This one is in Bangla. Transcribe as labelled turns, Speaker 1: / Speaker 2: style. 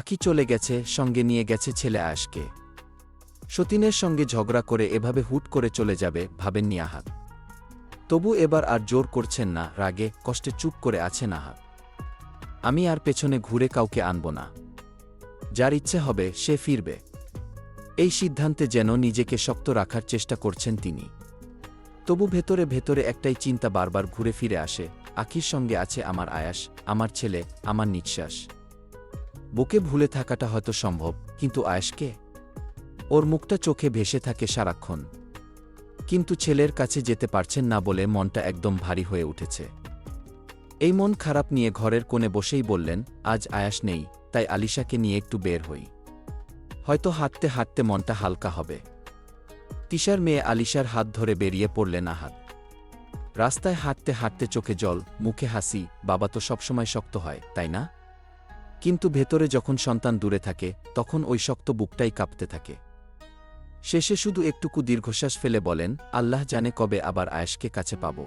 Speaker 1: আকি চলে গেছে, সঙ্গে নিয়ে গেছে ছেলে আয়াসকে। সতীনের সঙ্গে ঝগড়া করে এভাবে হুট করে চলে যাবে ভাবেননি আহাত তবু এবার আর জোর করছেন না, রাগে, কষ্টে চুপ করে আছেন আহাত আমি আর পেছনে ঘুরে কাউকে আনব না। যার ইচ্ছে হবে, সে ফিরবে। এই সিদ্ধান্তে যেন নিজেকে শক্ত রাখার চেষ্টা করছেন তিনি। তবু ভেতরে ভেতরে একটাই চিন্তা বারবার ঘুরে ফিরে আসে আখির সঙ্গে আছে আমার আয়াস, আমার ছেলে, আমার নিঃশ্বাস। বুকে ভুলে থাকাটা হয়তো সম্ভব, কিন্তু আয়াসকে ওর মুখটা চোখে ভেসে থাকে সারাক্ষণ। কিন্তু ছেলের কাছে যেতে পারছেন না বলে মনটা একদম ভারী হয়ে উঠেছে। এই মন খারাপ নিয়ে ঘরের কোণে বসেই বললেন, আজ আয়াস নেই, তাই আলিশাকে নিয়ে একটু বের হই। হয়তো হাঁটতে হাঁটতে মনটা হালকা হবে। তিশার মেয়ে আলিশার হাত ধরে বেরিয়ে পড়লেন আহাত। রাস্তায় হাঁটতে হাঁটতে চোখে জল, মুখে হাসি, বাবা তো সবসময় শক্ত হয়, তাই না? কিন্তু ভেতরে যখন সন্তান দূরে থাকে, তখন ওই শক্ত বুকটাই কাঁপতে থাকে। শেষে শুধু একটুকু দীর্ঘশ্বাস ফেলে বলেন, আল্লাহ জানে কবে আবার আয়েশকে কাছে পাব।